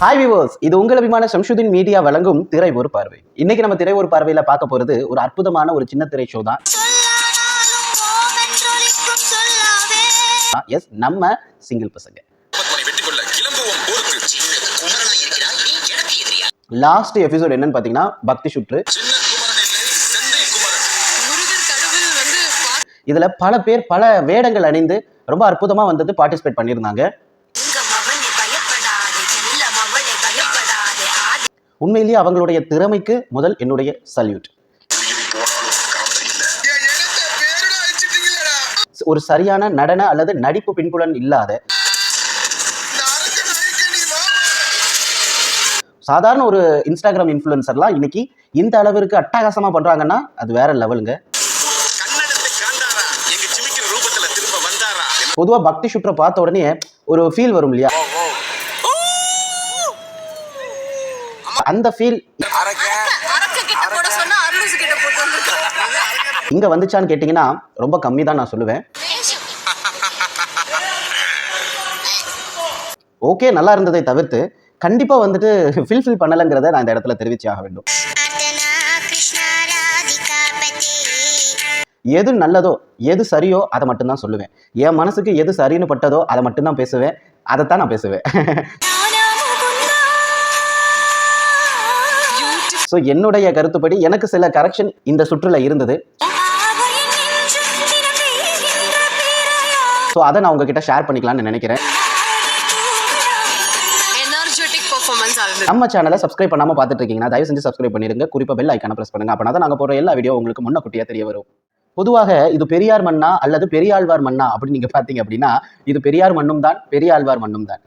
Hi viewers இது உங்கள் அபிமான சம்ஷுதீன் மீடியா வழங்கும் திரை ஒரு பார்வை. இன்னைக்கு நம்ம திரை ஒரு பார்வையில பார்க்க போறது ஒரு அற்புதமான ஒரு சின்ன திரை ஷோ தான். எஸ் நம்ம சிங்கிள் பசங்க. லாஸ்ட் எபிசோட் என்னன்னு பாத்தீங்கன்னா பக்தி சுற்று. இதில் இதுல பல பேர் பல வேடங்கள் அணிந்து ரொம்ப அற்புதமா வந்தது பார்ட்டிசிபேட் பண்ணியிருந்தாங்க. உண்மையிலேயே அவங்களுடைய திறமைக்கு முதல் என்னுடைய சல்யூட். ஒரு சரியான நடன அல்லது நடிப்பு பின்புலன் இல்லாத சாதாரண ஒரு இன்ஸ்டாகிராம் இன்ஃப்ளூயன்சர்லாம் இன்னைக்கு இந்த அளவிற்கு அட்டகாசமாக பண்ணுறாங்கன்னா அது வேற லெவலுங்க. பொதுவாக பக்தி சுற்றை பார்த்த உடனே ஒரு ஃபீல் வரும் இல்லையா அந்த ஃபீல் அரக்க கிட்ட போட சொன்னா அருளுசு கிட்ட போட்டு வந்திருக்காங்க இங்க வந்துச்சான்னு கேட்டிங்கன்னா ரொம்ப கம்மி தான் நான் சொல்லுவேன். ஓகே நல்லா இருந்ததை தவிர்த்து கண்டிப்பா வந்துட்டு ஃபில்ஃபில் பண்ணலைங்கிறத நான் இந்த இடத்துல தெரிவிச்சு ஆக வேண்டும். எது நல்லதோ எது சரியோ அதை மட்டும்தான் சொல்லுவேன். என் மனசுக்கு எது சரின்னு பட்டதோ அதை மட்டும்தான் பேசுவேன். அதைத்தான் நான் பேசுவேன். ஸோ என்னுடைய கருத்துப்படி எனக்கு சில கரெக்ஷன் இந்த சுற்றுல இருந்தது. ஸோ அதை நான் உங்ககிட்ட ஷேர் பண்ணிக்கலாம்னு நினைக்கிறேன். நம்ம சேனலை சப்ஸ்கிரைப் பண்ணாம பார்த்துட்டு இருக்கீங்கன்னா தயவு செஞ்சு சப்ஸ்கிரைப் பண்ணிருங்க குறிப்பா பெல் ஐக்கான பிரஸ் பண்ணுங்க. அப்பனா தான் நாங்க போற எல்லா வீடியோ உங்களுக்கு முன்னக்கூட்டியா தெரிய வரும். பொதுவாக இது பெரியார் மண்ணா அல்லது பெரியாழ்வார் மண்ணா அப்படின்னு நீங்க பாத்தீங்க அப்படின்னா இது பெரியார் மண்ணும் தான் பெரியாழ்வார் மண்ணும் தான்.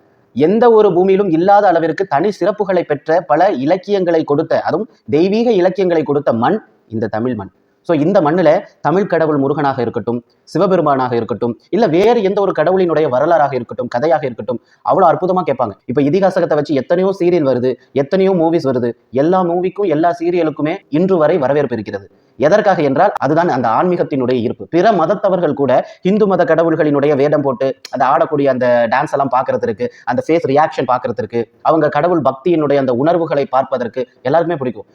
எந்த ஒரு பூமியிலும் இல்லாத அளவிற்கு தனி சிறப்புகளை பெற்ற பல இலக்கியங்களை கொடுத்த அதுவும் தெய்வீக இலக்கியங்களை கொடுத்த மண் இந்த தமிழ் மண். ஸோ இந்த மண்ணில் தமிழ் கடவுள் முருகனாக இருக்கட்டும் சிவபெருமானாக இருக்கட்டும் இல்லை வேறு எந்த ஒரு கடவுளினுடைய வரலாறாக இருக்கட்டும் கதையாக இருக்கட்டும் அவ்வளோ அற்புதமாக கேட்பாங்க. இப்போ இதிகாசகத்தை வச்சு எத்தனையோ சீரியல் வருது எத்தனையோ மூவிஸ் வருது எல்லா மூவிக்கும் எல்லா சீரியலுக்குமே இன்று வரை வரவேற்பு இருக்கிறது. எதற்காக என்றால் அதுதான் அந்த ஆன்மீகத்தினுடைய ஈர்ப்பு. பிற மதத்தவர்கள் கூட இந்து மத கடவுள்களினுடைய வேடம் போட்டு அதை ஆடக்கூடிய அந்த டான்ஸ் எல்லாம் பார்க்கறதுக்கு அந்த ஃபேஸ் ரியாக்ஷன் பார்க்கறதுக்கு அவங்க கடவுள் பக்தியினுடைய அந்த உணர்வுகளை பார்ப்பதற்கு எல்லாருமே பிடிக்கும்.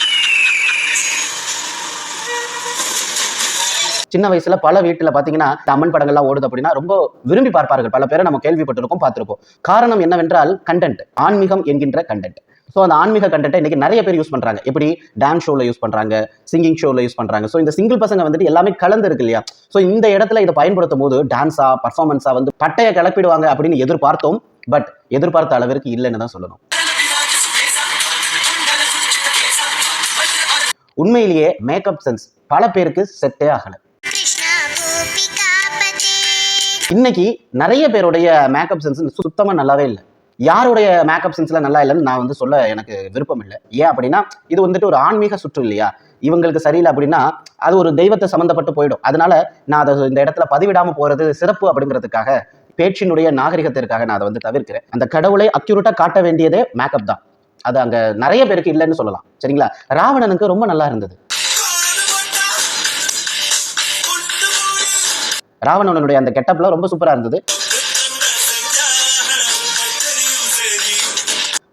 சின்ன வயசுல பல வீட்டுல பாத்தீங்கன்னா அம்மன் படங்கள்லாம் ஓடுது அப்படின்னா ரொம்ப விரும்பி பார்ப்பார்கள். பல பேரை நம்ம கேள்விப்பட்டிருக்கோம் பார்த்திருப்போம் காரணம் என்னவென்றால் கண்டென்ட் ஆன்மீகம் என்கின்ற கண்டென்ட் ஸோ அந்த ஆன்மீக கண்டென்ட்டை இன்னைக்கு நிறைய பேர் யூஸ் பண்றாங்க. எப்படி? டான்ஸ் ஷோல யூஸ் பண்றாங்க சிங்கிங் ஷோல யூஸ் பண்றாங்க. ஸோ இந்த சிங்கிள் பசங்க வந்துட்டு எல்லாமே கலந்து இருக்கு இல்லையா? ஸோ இந்த இடத்துல இதை பயன்படுத்தும் போது டான்ஸா பர்ஃபார்மன்ஸா வந்து பட்டையை கிளப்பிடுவாங்க அப்படின்னு எதிர்பார்த்தோம். பட் எதிர்பார்த்த அளவிற்கு இல்லைன்னு தான் சொல்லணும். உண்மையிலேயே மேக்கப் சென்ஸ் பல பேருக்கு செட்டே ஆகல. இன்னைக்கு நிறைய பேருடைய மேக்கப் சென்ஸ் சுத்தமா நல்லாவே இல்லை. யாருடைய மேக்கப் சென்ஸ்ல நல்லா இல்லைன்னு நான் வந்து சொல்ல எனக்கு விருப்பம் இல்லை. ஏன் அப்படின்னா இது வந்துட்டு ஒரு ஆன்மீக சுற்று இல்லையா? இவங்களுக்கு சரியில்லை அப்படின்னா அது ஒரு தெய்வத்தை சம்மந்தப்பட்டு போயிடும். அதனால நான் அதை இந்த இடத்துல பதிவிடாமல் போகிறது சிறப்பு அப்படிங்கிறதுக்காக பேச்சினுடைய நாகரிகத்திற்காக நான் அதை வந்து தவிர்க்கிறேன். அந்த கடவுளை அக்யூரட்டாக காட்ட வேண்டியதே மேக்கப் தான். அது அங்கே நிறைய பேருக்கு இல்லைன்னு சொல்லலாம். சரிங்களா? ராவணனுக்கு ரொம்ப நல்லா இருந்தது. ராவணனுடைய அந்த கெட்டப்லாம் ரொம்ப சூப்பராக இருந்தது.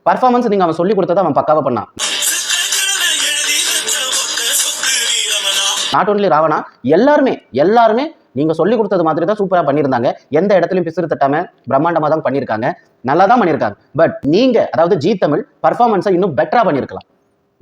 பர்ஃபார்மன்ஸ் நீங்க அவன் சொல்லி கொடுத்ததை அவன் பக்காவா பண்ணான். நாட் ஒன்லி ராவணா எல்லாருமே எல்லாருமே நீங்க சொல்லி கொடுத்தது மாதிரி தான் சூப்பரா பண்ணியிருந்தாங்க. எந்த இடத்துலயும் பிசுறு தட்டாமல் பிரம்மாண்டமாக தான் பண்ணியிருக்காங்க. நல்லா தான் பண்ணியிருக்காங்க. பட் நீங்க அதாவது ஜி தமிழ் பர்ஃபார்மன்ஸை இன்னும் பெட்டரா பண்ணியிருக்கலாம்.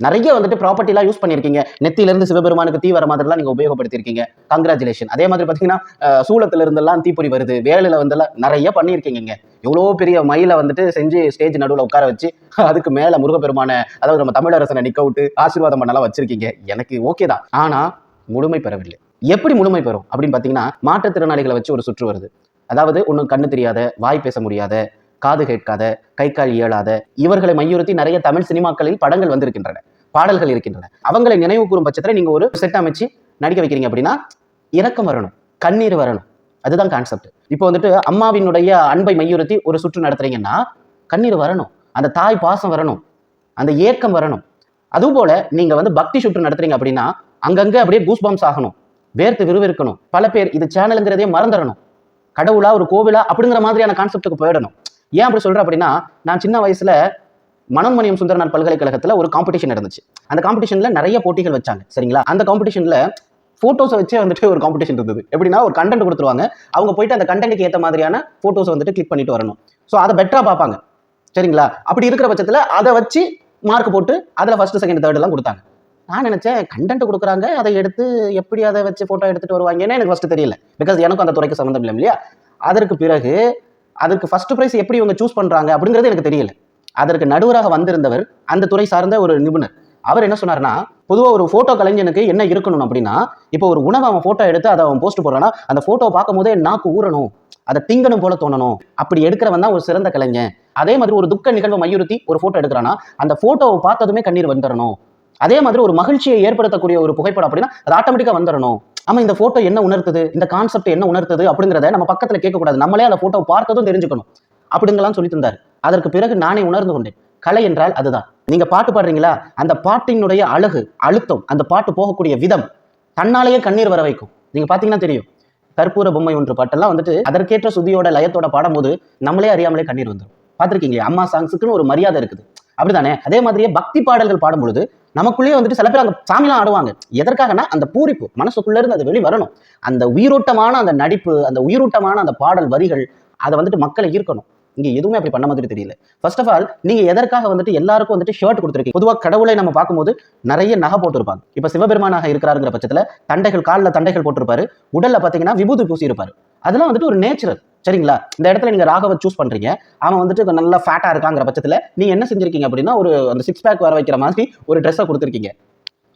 நிறைய வந்துட்டு ப்ராப்பர்ட்டிலாம் யூஸ் பண்ணியிருக்கீங்க. நெத்தியிலிருந்து சிவபெருமானுக்கு தீ வர மாதிரிலாம் நீங்கள் உபயோகப்படுத்தியிருக்கீங்க. கங்க்ராச்சுலேஷன் அதே மாதிரி பார்த்தீங்கன்னா அஹ், சூளத்துல இருந்தெல்லாம் தீப்பொறி வருது. வேலையில் வந்தெல்லாம் நிறைய பண்ணியிருக்கீங்க எவ்வளோ பெரிய மயிலை வந்துட்டு செஞ்சு ஸ்டேஜ் நடுவில் உட்கார வச்சு அதுக்கு மேலே முருகப்பெருமான அதாவது நம்ம தமிழரசனை நிக்க விட்டு ஆசீர்வாதம் பண்ணலாம் வச்சிருக்கீங்க. எனக்கு ஓகே தான். ஆனால் முழுமை பெறவில்லை. எப்படி முழுமை பெறும்? அப்படின்னு பார்த்தீங்கன்னா மாற்றுத்திறனாளிகளை வச்சு ஒரு சுற்று வருது. அதாவது ஒன்றும் கண்ணு தெரியாத வாய் பேச முடியாத காது கேட்காத கை கால் இயலாத இவர்களை மையுறுத்தி நிறைய தமிழ் சினிமாக்களில் படங்கள் வந்திருக்கின்றன. பாடல்கள் இருக்கின்றன. அவங்களை நினைவு கூறும் பட்சத்தில் நீங்கள் ஒரு செட் அமைச்சு நடிக்க வைக்கிறீங்க அப்படின்னா இறக்கம் வரணும் கண்ணீர் வரணும். அதுதான் கான்செப்ட் இப்போ வந்துட்டு அம்மாவினுடைய அன்பை மையுறுத்தி ஒரு சுற்று நடத்துறீங்கன்னா கண்ணீர் வரணும் அந்த தாய் பாசம் வரணும் அந்த ஏக்கம் வரணும். அதுபோல நீங்க வந்து பக்தி சுற்று நடத்துறீங்க அப்படின்னா அங்கங்க அப்படியே கூஸ் பம்ஸ் ஆகணும் வேர்த்து விறுவிறுக்கணும். பல பேர் இது சேனலுங்கிறதே மறந்துடணும். கடவுளா ஒரு கோவிலா அப்படிங்கிற மாதிரியான கான்செப்ட்டுக்கு போயிடணும். ஏன் அப்படி சொல்கிறேன் அப்படின்னா நான் சின்ன வயசுல மனோன்மணியம் சுந்தரனார் பல்கலைக்கழகத்தில் ஒரு காம்படிஷன் நடந்துச்சு. அந்த காம்படிஷனில் நிறைய போட்டிகள் வச்சாங்க சரிங்களா? அந்த காம்படிஷனில் ஃபோட்டோஸை வச்சே வந்துட்டு ஒரு காம்படிஷன் இருந்தது. எப்படின்னா ஒரு கண்டென்ட் கொடுத்துருவாங்க. அவங்க போயிட்டு அந்த கண்டென்ட்டுக்கு ஏற்ற மாதிரியான ஃபோட்டோஸை வந்துட்டு கிளிக் பண்ணிட்டு வரணும். ஸோ அதை பெட்டராக பார்ப்பாங்க. சரிங்களா? அப்படி இருக்கிற பட்சத்தில் அதை வச்சு மார்க் போட்டு அதில் ஃபர்ஸ்ட் செகண்ட் தேர்ட் எல்லாம் கொடுத்தாங்க. நான் நினச்சேன் கண்டென்ட் கொடுக்குறாங்க அதை எடுத்து எப்படி அதை வச்சு ஃபோட்டோ எடுத்துட்டு வருவாங்கன்னு எனக்கு ஃபஸ்ட்டு தெரியல. பிகாஸ் எனக்கும் அந்த துறைக்கு சம்மந்தம் இல்லை இல்லையா? அதற்கு பிறகு அதுக்கு ஃபஸ்ட்டு ப்ரைஸ் எப்படி இவங்க சூஸ் பண்ணுறாங்க அப்படிங்கிறது எனக்கு தெரியல. அதற்கு நடுவராக வந்திருந்தவர் அந்த துறை சார்ந்த ஒரு நிபுணர். அவர் என்ன சொன்னார்னா பொதுவாக ஒரு ஃபோட்டோ கலைஞனுக்கு என்ன இருக்கணும் அப்படின்னா இப்போ ஒரு உணவை அவன் ஃபோட்டோ எடுத்து அதை அவன் போஸ்ட் போடுறான்னா அந்த ஃபோட்டோவை பார்க்கும் போதே நாக்கு ஊறணும் அதை திங்கணும் போல தோணணும். அப்படி எடுக்கிறவன் தான் ஒரு சிறந்த கலைஞன். அதே மாதிரி ஒரு துக்க நிகழ்வை மையுறுத்தி ஒரு ஃபோட்டோ எடுக்கிறான்னா அந்த ஃபோட்டோவை பார்த்ததுமே கண்ணீர் வந்துடணும் அதே மாதிரி ஒரு மகிழ்ச்சியை ஏற்படுத்தக்கூடிய ஒரு புகைப்படம் அப்படின்னா அது ஆட்டோமேட்டிக்காக வந்துடணும் ஆமாம் இந்த ஃபோட்டோ என்ன உணர்த்துது? இந்த கான்செப்ட் என்ன உணர்த்துது? அப்படிங்கிறத நம்ம பக்கத்தில் கேட்கக்கூடாது. நம்மளே அந்த ஃபோட்டோ பார்த்ததும் தெரிஞ்சுக்கணும். அப்படிங்கலாம் சொல்லி தந்தார். அதற்கு பிறகு நானே உணர்ந்து கொண்டேன். கலை என்றால் அதுதான். நீங்க பாட்டு பாடுறீங்களா? அந்த பாட்டினுடைய அழகு அழுத்தம் அந்த பாட்டு போகக்கூடிய விதம் தன்னாலேயே கண்ணீர் வர வைக்கும். நீங்க பாத்தீங்கன்னா தெரியும். கற்பூர பொம்மை ஒன்று பாட்டெல்லாம் வந்துட்டு அதற்கேற்ற சுதியோட லயத்தோட பாடும்போது நம்மளே அறியாமலே கண்ணீர் வந்துடும் பார்த்துருக்கீங்களே? அம்மா சாங்ஸுக்குன்னு ஒரு மரியாதை இருக்குது. அப்படிதானே அதே மாதிரியே பக்தி பாடல்கள் பாடும்பொழுது நமக்குள்ளேயே வந்துட்டு சில பேர் அங்கே சாமிலாம் ஆடுவாங்க. எதற்காகனா அந்த பூரிப்பு. மனசுக்குள்ள இருந்து அது வெளி வரணும். அந்த உயிரோட்டமான அந்த நடிப்பு அந்த உயிரோட்டமான அந்த பாடல் வரிகள் அதை வந்துட்டு மக்களை ஈர்க்கணும். இங்கே எதுவுமே அப்படி பண்ண மாதிரி தெரியல. ஃபர்ஸ்ட் ஆஃப் ஆல் நீங்கள் எதற்காக வந்துட்டு எல்லாருக்கும் வந்துட்டு ஷர்ட் கொடுத்துருக்கீங்க? பொதுவாக கடவுளை நம்ம பார்க்கும்போது நிறைய நகை போட்டிருப்பாங்க. இப்போ சிவபெருமானாக இருக்கிறாருங்கிற பட்சத்தில் தண்டைகள் காலில் தண்டைகள் போட்டிருப்பாரு. உடலில் பார்த்தீங்கன்னா விபூதி பூசி இருப்பார் அதெல்லாம் வந்துட்டு ஒரு நேச்சுரல் சரிங்களா? இந்த இடத்துல நீங்கள் ராகவ சூஸ் பண்ணுறீங்க அவன் வந்துட்டு நல்லா ஃபேட்டாக இருக்காங்கிற பட்சத்தில் நீங்கள் என்ன செஞ்சிருக்கீங்க அப்படின்னா ஒரு அந்த சிக்ஸ் பேக் வர வைக்கிற மாதிரி ஒரு ட்ரெஸ்ஸை கொடுத்துருக்கீங்க.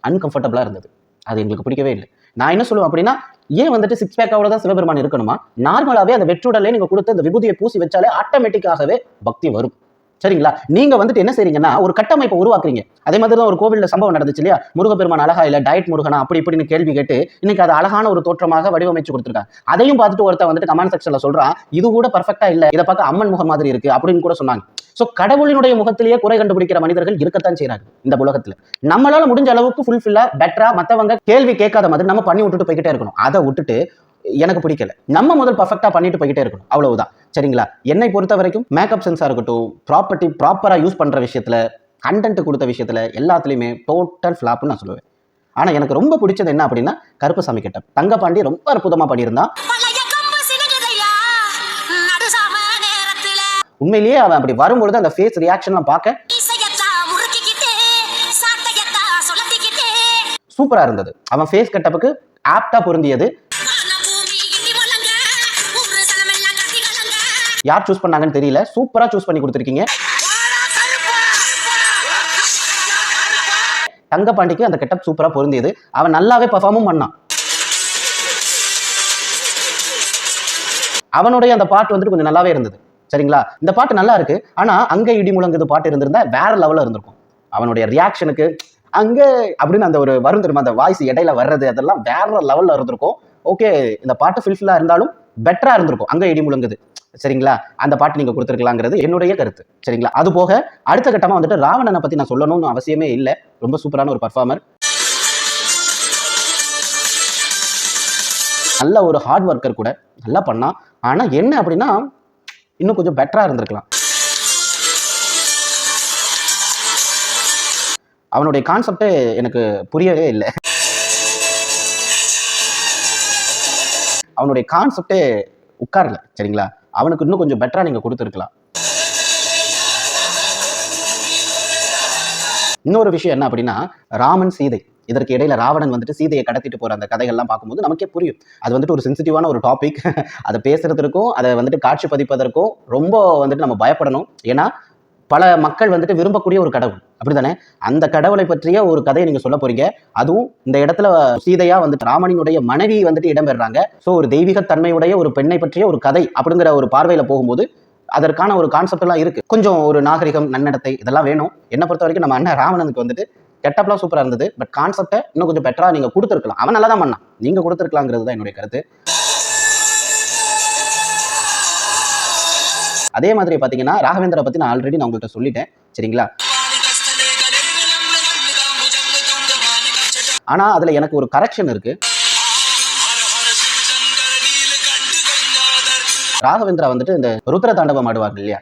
அன்கம்ஃபர்டபுளாக இருந்தது. அது எங்களுக்கு பிடிக்கவே இல்லை. நான் என்ன சொல்லுவேன் அப்படின்னா ஏன் வந்துட்டு சிக்ஸ் பேக்காவோட தான் சிவபெருமான் இருக்கணுமா? நார்மலாவே அந்த வெற்றுடலே நீங்க கொடுத்து அந்த விபூதியை பூசி வச்சாலே ஆட்டோமேட்டிக்காகவே பக்தி வரும். சரிங்களா? நீங்க வந்துட்டு என்ன செய்றீங்கன்னா ஒரு கட்டமைப்பை உருவாக்குறீங்க. அதே மாதிரி தான் ஒரு கோவிலில் சம்பவம் நடந்துச்சு இல்லையா? முருகப்பெருமான் அழகா இல்ல டயட் முருகனா அப்படி இப்படின்னு கேள்வி கேட்டு இன்னைக்கு அது அழகான ஒரு தோற்றமாக வடிவமைச்சு கொடுத்துருக்காங்க. அதையும் பார்த்துட்டு ஒருத்தன் வந்துட்டு கமெண்ட் செக்ஷன்ல சொல்றான் இது கூட பர்ஃபெக்டா இல்ல இதை பார்க்க அம்மன் முகம் மாதிரி இருக்கு அப்படின்னு கூட சொன்னாங்க. ஸோ கடவுளினுடைய முகத்திலேயே குறை கண்டுபிடிக்கிற மனிதர்கள் இருக்கத்தான் செய்கிறாங்க இந்த உலகத்துல. நம்மளால முடிஞ்ச அளவுக்கு ஃபுல்ஃபில்லா பெட்டரா மற்றவங்க கேள்வி கேட்காத மாதிரி நம்ம பண்ணி விட்டுட்டு போய்கிட்டே இருக்கணும். அதை விட்டுட்டு எனக்கு பிடிக்கல. நம்ம முதல் பர்ஃபெக்டா பண்ணிட்டு போய்கிட்டே இருக்கணும். அவ்வளவுதான். சரிங்களா? என்னை பொறுத்த வரைக்கும் மேக்கப் சென்ஸாக இருக்கட்டும் ப்ராப்பர்ட்டி ப்ராப்பராக யூஸ் பண்ணுற விஷயத்தில் கண்டென்ட் கொடுத்த விஷயத்தில் எல்லாத்துலேயுமே டோட்டல் ஃப்ளாப்புன்னு நான் சொல்லுவேன். ஆனால் எனக்கு ரொம்ப பிடிச்சது என்ன அப்படின்னா கருப்புசாமி கெட்டப். தங்கப்பாண்டி ரொம்ப அற்புதமாக பண்ணியிருந்தான். உண்மையிலேயே அவன் அப்படி வரும்பொழுது அந்த ஃபேஸ் ரியாக்ஷன்லாம் பார்க்க சூப்பராக இருந்தது. அவன் ஃபேஸ் கட்டப்புக்கு ஆப்டாக பொருந்தியது. யார் சூஸ் பண்ணாங்கன்னு தெரியல. சூப்பரா சூஸ் பண்ணி கொடுத்துருக்கீங்க. தங்கப்பாண்டிக்கு அந்த கெட்டப் சூப்பரா பொருந்தியது. அவன் நல்லாவே பர்ஃபார்மும் பண்ணான். அவனுடைய அந்த பாட்டு வந்துட்டு கொஞ்சம் நல்லாவே இருந்தது. சரிங்களா? இந்த பாட்டு நல்லா இருக்கு. ஆனா அங்க இடி முழங்குது பாட்டு இருந்திருந்தா வேற லெவல்ல இருந்திருக்கும். அவனுடைய ரியாக்ஷனுக்கு அங்க அப்படின்னு அந்த ஒரு வரும் தெரியுமா? அந்த வாய்ஸ் இடையில வர்றது அதெல்லாம் வேற லெவல்ல இருந்திருக்கும். ஓகே இந்த பாட்டு ஃபில்ஃபில்லா இருந்தாலும் பெட்டரா இருந்திருக்கும். அங்க இடி முழுங்குது. சரிங்களா? அந்த பாட்டு நீங்க கொடுத்துருக்கலாங்கிறது என்னுடைய கருத்து. சரிங்களா? அது போக அடுத்த கட்டமா வந்துட்டு ராவணனை பத்தி நான் சொல்லணும்னு அவசியமே இல்லை. ரொம்ப சூப்பரான ஒரு பர்ஃபார்மர் நல்ல ஒரு ஹார்ட் ஒர்க்கர் கூட நல்லா பண்ணான் ஆனா என்ன அப்படின்னா இன்னும் கொஞ்சம் பெட்டரா இருந்திருக்கலாம். அவனுடைய கான்செப்டே எனக்கு புரியவே இல்லை. அவனுடைய கான்செப்டே உட்காரல சரிங்களா? அவனுக்கு இன்னும் கொஞ்சம் பெட்டரா நீங்க கொடுத்துருக்கலாம். இன்னொரு விஷயம் என்ன அப்படின்னா ராமன் சீதை. இதற்கு இடையில ராவணன் வந்துட்டு சீதையை கடத்திட்டு போற அந்த கதைகள்லாம் பார்க்கும்போது நமக்கே புரியும். அது வந்துட்டு ஒரு சென்சிட்டிவான ஒரு டாபிக் அதை பேசுறதுக்கும் அதை வந்துட்டு காட்சி பதிப்பதற்கும் ரொம்ப வந்துட்டு நம்ம பயப்படணும். ஏன்னா பல மக்கள் வந்துட்டு விரும்பக்கூடிய ஒரு கடவுள். அப்படிதானே அந்த கடவுளை பற்றிய ஒரு கதையை நீங்க சொல்ல போறீங்க. அதுவும் இந்த இடத்துல சீதையா வந்துட்டு ராமனினுடைய மனைவி வந்துட்டு இடம்பெறாங்க. ஸோ ஒரு தெய்வீக தன்மையுடைய ஒரு பெண்ணை பற்றிய ஒரு கதை அப்படிங்கிற ஒரு பார்வையில போகும்போது அதற்கான ஒரு கான்செப்ட் எல்லாம் இருக்கு. கொஞ்சம் ஒரு நாகரிகம் நன்னடத்தை இதெல்லாம் வேணும். என்ன பொறுத்த வரைக்கும் நம்ம அண்ணன் ராவணனுக்கு வந்துட்டு கெட்டப்லாம் சூப்பரா இருந்தது. பட் கான்செப்டை இன்னும் கொஞ்சம் பெட்டரா நீங்க கொடுத்துருக்கலாம். அவன் நல்லா தான் பண்ணான். நீங்க கொடுத்துருக்கலாங்கிறது தான் என்னுடைய கருத்து. அதே மாதிரி பார்த்தீங்கன்னா ராகவேந்திரா பத்தி நான் ஆல்ரெடி நான் உங்கள்கிட்ட சொல்லிட்டேன். சரிங்களா? ஆனா அதுல எனக்கு ஒரு கரெக்ஷன் இருக்கு. ராகவேந்திரா வந்துட்டு இந்த ருத்ர தாண்டவம் ஆடுவார்கள் இல்லையா?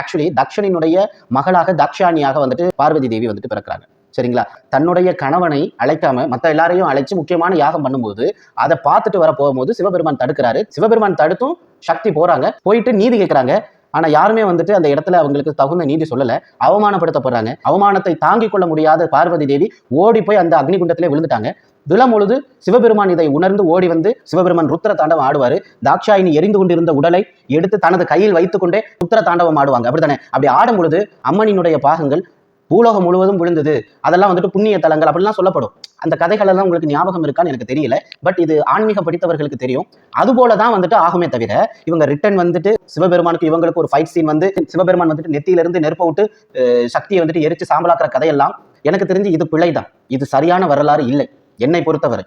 ஆக்சுவலி தக்ஷனினுடைய மகளாக தக்ஷானியாக வந்துட்டு பார்வதி தேவி வந்துட்டு பிறக்கிறாங்க. சரிங்களா? தன்னுடைய கணவனை அழைக்காம மற்ற எல்லாரையும் அழைச்சு முக்கியமான யாகம் பண்ணும்போது அதை பார்த்துட்டு வர போகும்போது சிவபெருமான் தடுக்கிறாரு. சிவபெருமான் தடுத்தும் சக்தி போறாங்க. போயிட்டு நீதி கேட்கறாங்க ஆனா யாருமே வந்துட்டு அந்த இடத்துல அவங்களுக்கு தகுந்த நீதி சொல்லல. அவமானப்படுத்தப்படுறாங்க அவமானத்தை தாங்கிக் கொள்ள முடியாத பார்வதி தேவி ஓடி போய் அந்த அக்னிகுண்டத்திலே விழுந்துட்டாங்க. விழும் பொழுது சிவபெருமான் இதை உணர்ந்து ஓடி வந்து சிவபெருமான் ருத்ர தாண்டவம் ஆடுவாரு. தாட்சாயினி எரிந்து கொண்டிருந்த உடலை எடுத்து தனது கையில் வைத்துக்கொண்டே ருத்ர தாண்டவம் ஆடுவாங்க. அப்படித்தானே? அப்படி ஆடும் பொழுது அம்மனினுடைய பாகங்கள் பூலோகம் முழுவதும் விழுந்தது. அதெல்லாம் வந்துட்டு புண்ணிய தலங்கள் அப்படிலாம் சொல்லப்படும். அந்த கதைகள் எல்லாம் உங்களுக்கு ஞாபகம் இருக்கான்னு எனக்கு தெரியல. பட் இது ஆன்மீக படித்தவர்களுக்கு தெரியும். அதுபோல தான் வந்துட்டு ஆகுமே தவிர இவங்க ரிட்டன் வந்துட்டு சிவபெருமானுக்கு இவங்களுக்கு ஒரு ஃபைட் சீன் வந்து சிவபெருமான் வந்துட்டு நெத்தியிலிருந்து நெருப்ப விட்டு சக்தியை வந்துட்டு எரிச்சு சாம்பலாக்குற கதையெல்லாம் எனக்கு தெரிஞ்சு இது பிழைதான். இது சரியான வரலாறு இல்லை. என்னை பொறுத்தவரை.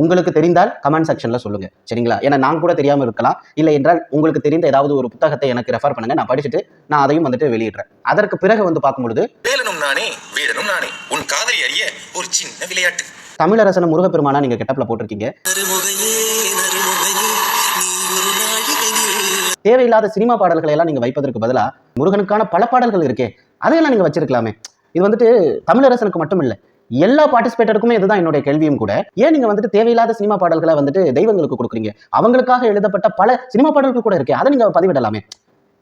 உங்களுக்கு தெரிந்தால் கமெண்ட் செக்ஷன்ல சொல்லுங்க. சரிங்களா? ஏன்னா நான் கூட தெரியாம இருக்கலாம். இல்லை என்றால் உங்களுக்கு தெரிந்த ஏதாவது ஒரு புத்தகத்தை எனக்கு ரெஃபர் பண்ணுங்க. நான் படிச்சுட்டு நான் அதையும் வந்துட்டு வெளியிடுறேன். அதற்கு பிறகு வந்து பார்க்கும்பொழுது வேலனும் நானே வீரனும் நானே. உன் காதலி அறிய ஒரு சின்ன விளையாட்டு. தமிழரசன் முருகப்பெருமானா நீங்க கெட்டப்ல போட்டிருக்கீங்க. தேவையில்லாத சினிமா பாடல்களை எல்லாம் நீங்க வைப்பதற்கு பதிலா முருகனுக்கான பல பாடல்கள் இருக்கே. அதையெல்லாம் நீங்க வச்சிருக்கலாமே. இது வந்துட்டு தமிழரசனுக்கு மட்டும் இல்ல எல்லா பார்ட்டிசிபேட்டருக்குமே இதுதான் என்னுடைய கேள்வியும் கூட. ஏன் நீங்க வந்துட்டு தேவையில்லாத சினிமா பாடல்களை வந்துட்டு தெய்வங்களுக்கு கொடுக்குறீங்க? அவங்களுக்காக எழுதப்பட்ட பல சினிமா பாடல்கள் கூட இருக்கே. அதை நீங்க பதிவிடலாமே.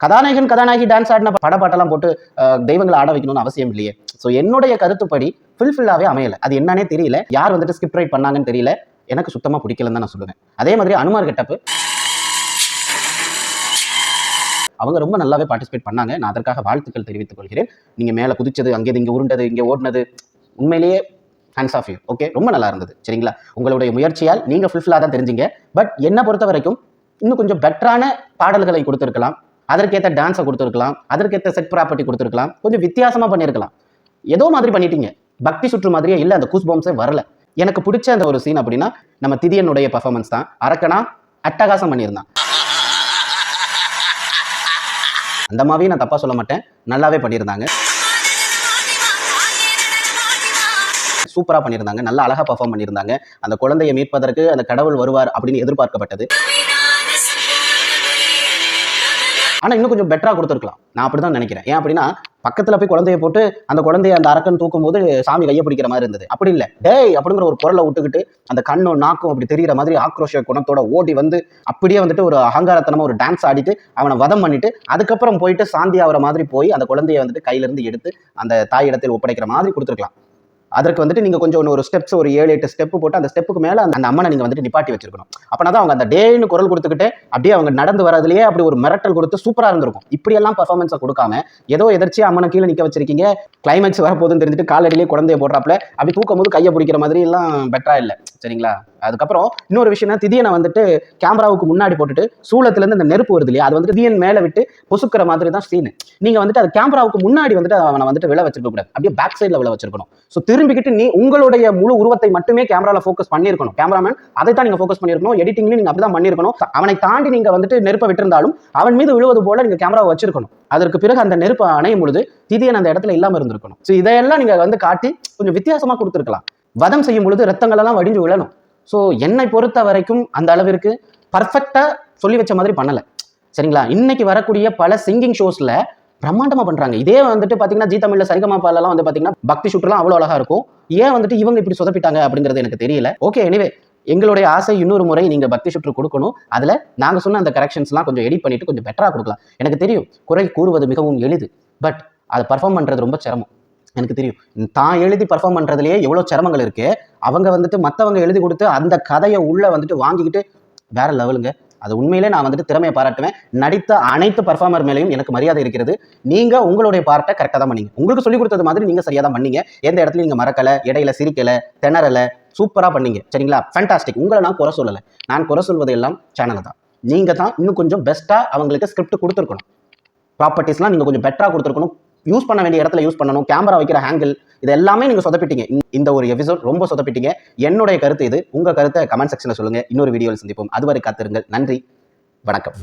கதாநாயகன் கதாநாயகி டான்ஸ் ஆடின பட பாட்டெல்லாம் போட்டு அஹ், தெய்வங்களை ஆட வைக்கணும்னு அவசியம் இல்லையே. ஸோ என்னுடைய கருத்துப்படி ஃபுல்ஃபில்லாவே அமையல. அது என்னன்னே தெரியல. யார் வந்துட்டு ஸ்கிரிப்ட் ரைட் பண்ணாங்கன்னு தெரியல. எனக்கு சுத்தமா பிடிக்கலன்னு தான் நான் சொல்லுவேன். அதே மாதிரி அனுமார் கெட்டப்பு. அவங்க ரொம்ப நல்லாவே பார்ட்டிசிபேட் பண்ணாங்க. நான் அதற்காக வாழ்த்துக்கள் தெரிவித்துக் கொள்கிறேன். நீங்க மேல குதிச்சது அங்கே இங்கே உருண்டது இங்கே ஓடினது உண்மையிலேயே ஹேண்ட்ஸ் ஆஃப் யூ ஓகே ரொம்ப நல்லா இருந்தது. சரிங்களா? உங்களுடைய முயற்சியால் நீங்கள் ஃபுல்ஃபில்லாக தான் தெரிஞ்சீங்க. பட் என்னை பொறுத்த வரைக்கும் இன்னும் கொஞ்சம் பெட்டரான பாடல்களை கொடுத்துருக்கலாம். அதற்கேற்ற டான்ஸை கொடுத்துருக்கலாம். அதற்கேற்ற செட் ப்ராப்பர்ட்டி கொடுத்துருக்கலாம். கொஞ்சம் வித்தியாசமாக பண்ணியிருக்கலாம். ஏதோ மாதிரி பண்ணிட்டீங்க. பக்தி சுற்று மாதிரியே இல்லை அந்த கூஸ் பாம்ஸே வரல. எனக்கு பிடிச்ச அந்த ஒரு சீன் அப்படின்னா நம்ம திதியனுடைய பர்ஃபார்மன்ஸ் தான். அரக்கனா அட்டகாசம் பண்ணியிருந்தான். அந்த மாதிரியும் நான் தப்பாக சொல்ல மாட்டேன். நல்லாவே பண்ணியிருந்தாங்க. சூப்பராக பண்ணியிருந்தாங்க. நல்லா அழகாக பர்ஃபார்ம் பண்ணியிருந்தாங்க. அந்த குழந்தையை மீட்பதற்கு அந்த கடவுள் வருவார் அப்படின்னு எதிர்பார்க்கப்பட்டது. ஆனால் இன்னும் கொஞ்சம் பெட்டராக கொடுத்துருக்கலாம். நான் அப்படிதான் நினைக்கிறேன். ஏன் அப்படின்னா பக்கத்தில் போய் குழந்தைய போட்டு அந்த குழந்தைய அந்த அரக்கன் தூக்கும் போது சாமி கையை பிடிக்கிற மாதிரி இருந்தது. அப்படி இல்லை. டேய் அப்படிங்கிற ஒரு குரலை விட்டுக்கிட்டு அந்த கண்ணும் நாக்கும் அப்படி தெரிகிற மாதிரி ஆக்ரோஷ குணத்தோட ஓடி வந்து அப்படியே வந்துட்டு ஒரு அகங்காரத்தனமாக ஒரு டான்ஸ் ஆடிட்டு அவனை வதம் பண்ணிட்டு அதுக்கப்புறம் போயிட்டு சாந்தி ஆகிற மாதிரி போய் அந்த குழந்தைய வந்துட்டு கையிலேருந்து எடுத்து அந்த தாயிடத்தில் ஒப்படைக்கிற மாதிரி கொடுத்துருக்கலாம். அதற்கு வந்துட்டு நீங்க கொஞ்சம் ஒரு ஸ்டெப்ஸ் ஒரு ஏழு எட்டு ஸ்டெப் போட்டு அந்த ஸ்டெப்புக்கு மேல அந்த அம்மனை நீங்க வந்துட்டு நிப்பாட்டி வச்சிருக்கணும். அப்பனா தான் அவங்க அந்த டேன்னு குரல் கொடுத்துக்கிட்டு அப்படியே அவங்க நடந்து வரதுலயே அப்படி ஒரு மிரட்டல் கொடுத்து சூப்பரா இருந்திருக்கும். இப்படி எல்லாம் பர்ஃபார்மன்ஸை கொடுக்காம ஏதோ எதிர்ச்சியா அம்மனை கீழே நிக்க வச்சிருக்கீங்க கிளைமேக்ஸ் வரப்போகுதுன்னு தெரிஞ்சுட்டு காலடியிலே குழந்தைய போடுறாப்ல அப்படி தூக்கும் போது கையை பிடிக்கிற மாதிரி எல்லாம் பெட்டரா இல்லை. சரிங்களா? அதுக்கப்புறம் இன்னொரு விஷயம் திதியனை வந்துட்டு கேமராவுக்கு முன்னாடி போட்டுட்டு சூளத்துல இருந்து நெருப்பு வருது இல்லையா அது வந்துட்டு திதியன் மேல விட்டு பொசுக்கிற மாதிரி தான் சீனு நீங்க வந்துட்டு அது கேமராவுக்கு முன்னாடி வந்துட்டு அவனை வந்துட்டு விழ வச்சிருக்க கூடாது அப்படியே பேக் சைடில் விழ வச்சிருக்கணும். ஸோ திரும்பிக்கிட்டு நீ உங்களுடைய முழு உருவத்தை மட்டுமே கேமரால ஃபோக்கஸ் பண்ணியிருக்கணும். கேமராமேன் அதை தான் நீங்க ஃபோக்கஸ் பண்ணியிருக்கணும். எடிட்டிங்லையும் நீங்க அப்படிதான் பண்ணியிருக்கணும். அவனை தாண்டி நீங்க வந்துட்டு நெருப்பை விட்டிருந்தாலும் அவன் மீது விழுவது போல நீங்க கேமராவை வச்சிருக்கணும். அதற்கு பிறகு அந்த நெருப்பு அணையும் பொழுது திதியன் அந்த இடத்துல இல்லாம இருந்திருக்கணும். ஸோ இதையெல்லாம் நீங்க வந்து காட்டி கொஞ்சம் வித்தியாசமா கொடுத்துருக்கலாம். வதம் செய்யும் பொழுது ரத்தங்கள் எல்லாம் வடிஞ்சு விழணும். ஸோ என்னை பொறுத்த வரைக்கும் அந்த அளவிற்கு பர்ஃபெக்டா சொல்லி வச்ச மாதிரி பண்ணல. சரிங்களா? இன்னைக்கு வரக்கூடிய பல சிங்கிங் ஷோஸ்ல பிரம்மாண்டமா பண்றாங்க. இதே வந்துட்டு பாத்தீங்கன்னா ஜி தமிழ்ல சரிகமாப்பாலெல்லாம் வந்து பாத்தீங்கன்னா பக்தி சுற்றுலாம் அவ்வளவு அழகா இருக்கும். ஏன் வந்துட்டு இவங்க இப்படி சொதப்பிட்டாங்க அப்படிங்கிறது எனக்கு தெரியல. ஓகே எனிவே எங்களுடைய ஆசை இன்னொரு முறை நீங்க பக்தி சுற்று கொடுக்கணும். அதுல நாங்க சொன்ன அந்த கரெக்ஷன்ஸ்லாம் கொஞ்சம் எடிட் பண்ணிட்டு கொஞ்சம் பெட்டரா கொடுக்கலாம். எனக்கு தெரியும் குறை கூறுவது மிகவும் எளிது. பட் அதை பர்ஃபார்ம் பண்றது ரொம்ப சிரமம். எனக்கு தெரியும். தான் எழுதி பர்ஃபார்ம் பண்றதுலயே எவ்வளவு சிரமங்கள் இருக்கு. அவங்க வந்துட்டு மத்தவங்க எழுதி கொடுத்து அந்த கதையை உள்ள வந்துட்டு வாங்கிக்கிட்டு வேற லெவலுங்க அது உண்மையிலே நான் வந்துட்டு திறமையை பாராட்டுவேன். நடித்த அனைத்து பர்ஃபார்மர் மேலேயும் எனக்கு மரியாதை இருக்கிறது. நீங்க உங்களுடைய பார்ட்டை கரெக்டாக தான் பண்ணீங்க. உங்களுக்கு சொல்லி கொடுத்தது மாதிரி நீங்க சரியா தான் பண்ணீங்க. எந்த இடத்துல நீங்க மறக்கல இடையில சிரிக்கல திணறல சூப்பரா பண்ணீங்க. சரிங்களா? ஃபேண்டாஸ்டிக் உங்களை நான் குறை சொல்லலை. நான் குறை சொல்வது எல்லாம் சேனலை தான். நீங்க தான் இன்னும் கொஞ்சம் பெஸ்ட்டா அவங்களுக்கு ஸ்கிரிப்ட் கொடுத்துருக்கணும். ப்ராப்பர்ட்டிஸ்லாம் நீங்க கொஞ்சம் பெட்டரா கொடுத்துருக்கணும். யூஸ் பண்ண வேண்டிய இடத்துல யூஸ் பண்ணணும். கேமரா வைக்கிற ஹேங்கிள் இது எல்லாமே நீங்கள் சொதப்பிட்டீங்க. இந்த- ஒரு எபிசோட் ரொம்ப சொதப்பிட்டீங்க. என்னுடைய கருத்து இது. உங்கள் கருத்தை கமெண்ட் செக்ஷனில் சொல்லுங்கள் இன்னொரு வீடியோவில் சந்திப்போம். அதுவரை காத்திருங்கள். நன்றி. வணக்கம்.